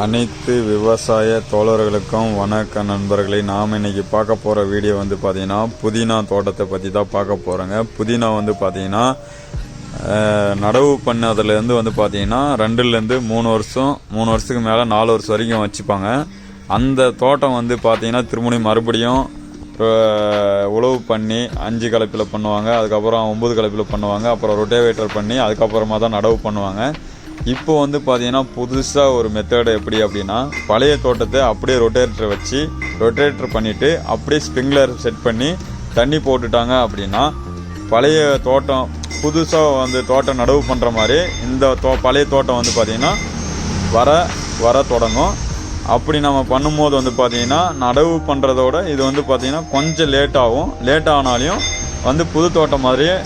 அனைத்து விவசாய தோழர்களுக்கும் வணக்க நண்பர்களே நாம் இன்னைக்கு பார்க்க போகிற வீடியோ வந்து பார்த்தீங்கன்னா புதினா தோட்டத்தை பற்றி தான் பார்க்க போகிறோங்க புதினா வந்து பார்த்தீங்கன்னா நடவு பண்ணதுலேருந்து வந்து பார்த்தீங்கன்னா ரெண்டுலேருந்து மூணு வருஷம் மூணு வருஷத்துக்கு மேலே நாலு வருஷம் வரைக்கும் வச்சுப்பாங்க. அந்த தோட்டம் வந்து பார்த்தீங்கன்னா திருமணி மறுபடியும் உழவு பண்ணி அஞ்சு கலப்பில் பண்ணுவாங்க. அதுக்கப்புறம் ஒம்பது கலப்பில் பண்ணுவாங்க. அப்புறம் ரொட்டேவேட்டர் பண்ணி அதுக்கப்புறமா தான் நடவு பண்ணுவாங்க. இப்போ வந்து பார்த்தீங்கன்னா புதுசாக ஒரு மெத்தடு எப்படி அப்படின்னா பழைய தோட்டத்தை அப்படியே ரொட்டேட்டர் வச்சு ரொட்டேட்டர் பண்ணிவிட்டு அப்படியே ஸ்ப்ரிங்க்லர் செட் பண்ணி தண்ணி போட்டுட்டாங்க அப்படின்னா பழைய தோட்டம் புதுசாக வந்து தோட்டம் நடவு பண்ணுற மாதிரி இந்த தோ பழைய தோட்டம் வந்து பார்த்திங்கன்னா வர வர தொடங்கும். அப்படி நம்ம பண்ணும்போது வந்து பார்த்திங்கன்னா நடவு பண்ணுறதோட இது வந்து பார்த்திங்கன்னா கொஞ்சம் லேட் ஆகும். லேட் ஆனாலையும் வந்து புது தோட்டம் மாதிரியே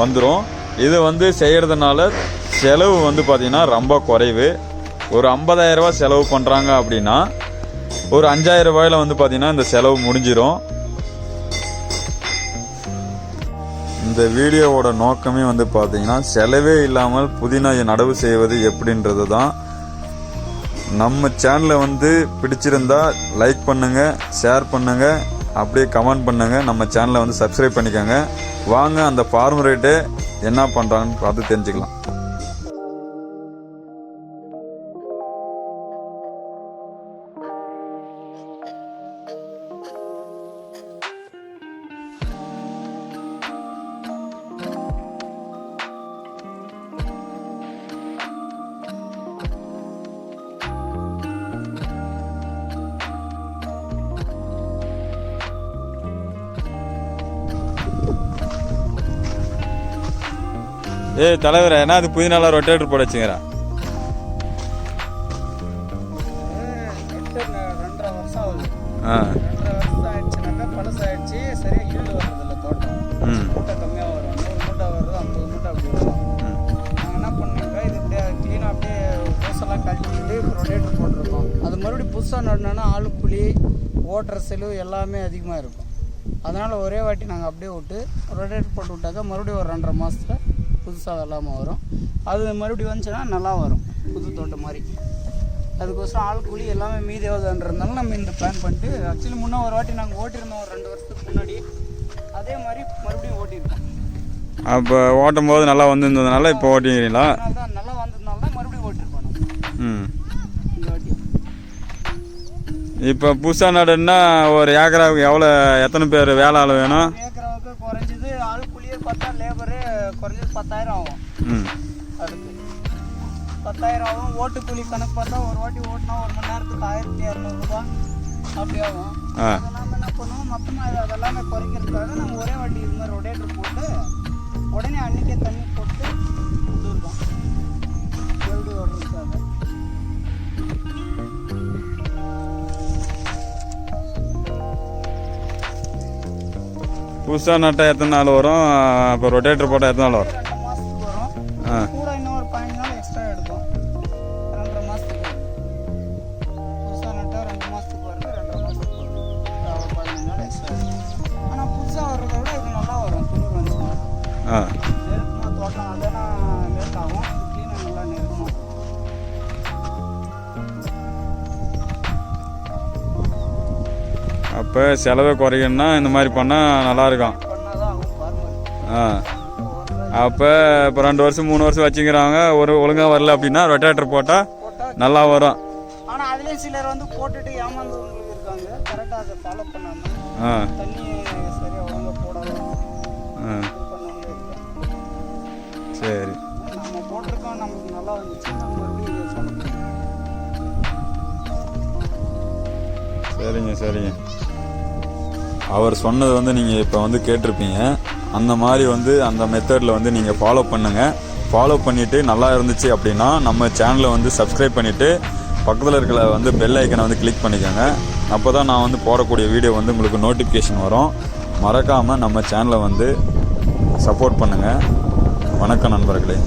வந்துடும் இது வந்து செய்கிறதுனால செலவு வந்து பார்த்திங்கன்னா ரொம்ப குறைவு. ஒரு ஐம்பதாயிரரூபா செலவு பண்ணுறாங்க அப்படின்னா ஒரு அஞ்சாயிரம் ரூபாயில் வந்து பார்த்திங்கன்னா இந்த செலவு முடிஞ்சிடும் இந்த வீடியோவோட நோக்கமே வந்து பார்த்திங்கன்னா செலவே இல்லாமல் புதினா நடவு செய்வது எப்படின்றது தான். நம்ம சேனலை வந்து பிடிச்சிருந்தா லைக் பண்ணுங்கள் ஷேர் பண்ணுங்க அப்படியே கமெண்ட் பண்ணுங்க. நம்ம சேனலை வந்து சப்ஸ்கிரைப் பண்ணிக்கோங்க. வாங்க அந்த ஃபார்மரேட்டு என்ன பண்ணுறாங்கன்னு பார்த்து தெரிஞ்சுக்கலாம். இது தலைவர் க்ளீனாக அப்படியே பூசெல்லாம் கழட்டிட்டு ரொட்டேட்டர் போட்டிருக்கோம் அது மறுபடியும் புதுசாக நடணுன்னா ஆளு கூலி ஓட்டுற செலவு எல்லாமே அதிகமாக இருக்கும். அதனால் ஒரே வாட்டி நாங்கள் அப்படியே விட்டு ரொட்டேட்டர் போட்டு விட்டாக்கா மறுபடியும் ஒரு ரெண்டரை மாதத்துல புதுசாக எல்லாமே வரும். அது மறுபடியும் வந்துச்சுன்னா நல்லா வரும். புது தோட்டம் மாதிரி. அதுக்கோசரம் ஆள் கூலி எல்லாமே மீதி ஆகுதுன்றதுனால நம்ம இந்த பிளான் பண்ணிட்டு ஆக்சுவலி முன்னே ஒரு வாட்டி நாங்கள் ஓட்டியிருந்தோம் ஒரு ரெண்டு வருஷத்துக்கு முன்னாடி. அதே மாதிரி மறுபடியும் ஓட்டியிருக்கோம். அப்போ ஓட்டும் போது நல்லா வந்திருந்ததுனால இப்போ தான் நல்லா வந்ததுனால தான் மறுபடியும் ஓட்டிருக்கோம் ம். இப்போ புதுசாக நடுன்னா ஒரு ஏக்கராவுக்கு எவ்வளோ எத்தனை பேர் வேலை ஆள் வேணும் ஏக்கராவுக்கு குறைஞ்சது ஆள் கூலியே பார்த்தா லேபரு குறைஞ்சது பத்தாயிரம் ஆகும். அதுக்கு. பத்தாயிரம் ஆகும். ஓட்டு கூலி கணக்கு பார்த்தா ஒரு வாட்டி ஓட்டினா ஒரு மணி நேரத்துக்கு ஆயிரத்தி இரநூறுபா அப்படி ஆகும். அதெல்லாம் என்ன பண்ணுவோம்? மொத்தமாக அதெல்லாமே குறைக்கிறதுக்காக நம்ம ஒரே வாட்டி இது மாதிரி புதுசாக நட்டால் எத்தனை நாள் வரும்? இப்போ ரொட்டேட்டர் போட்டால் எத்தனை நாள் வரும்? ஆ. அப்போ செலவை குறைக்கணும்னா இந்த மாதிரி பண்ணால் நல்லாயிருக்கும். ஆ. அப்போ இப்போ ரெண்டு வருஷம் மூணு வருஷம் வச்சுக்கிறாங்க ஒரு ஒழுங்காக வரல அப்படின்னா ரொட்டேட்டர் போட்டால் நல்லா வரும். ஆனால் அதுலேயும் சிலர் வந்து போட்டுட்டு ஏமாந்தவங்களுக்கு இருக்காங்க. கரெக்டாக அதை ஃபாலோ பண்ணாமல் ஆ. தண்ணி சரியாக ஒழுங்காக போடாத ஆ. சரி. நம்ம போட்டிருக்கோம் நமக்கு நல்லா வந்துச்சு. சரிங்க சரிங்க. அவர் சொன்னது வந்து நீங்கள் இப்போ வந்து கேட்டிருப்பீங்க. அந்த மாதிரி வந்து அந்த மெத்தடில் வந்து நீங்கள் ஃபாலோ பண்ணுங்கள் ஃபாலோ பண்ணிவிட்டு நல்லா இருந்துச்சு அப்படின்னா நம்ம சேனலை வந்து சப்ஸ்கிரைப் பண்ணிவிட்டு பக்கத்தில் இருக்கிற வந்து பெல் ஐக்கனை வந்து கிளிக் பண்ணிக்கோங்க. அப்போ தான் நான் வந்து போடக்கூடிய வீடியோ வந்து உங்களுக்கு நோட்டிஃபிகேஷன் வரும். மறக்காமல் நம்ம சேனலை வந்து சப்போர்ட் பண்ணுங்கள் வணக்கம் நண்பர்களே.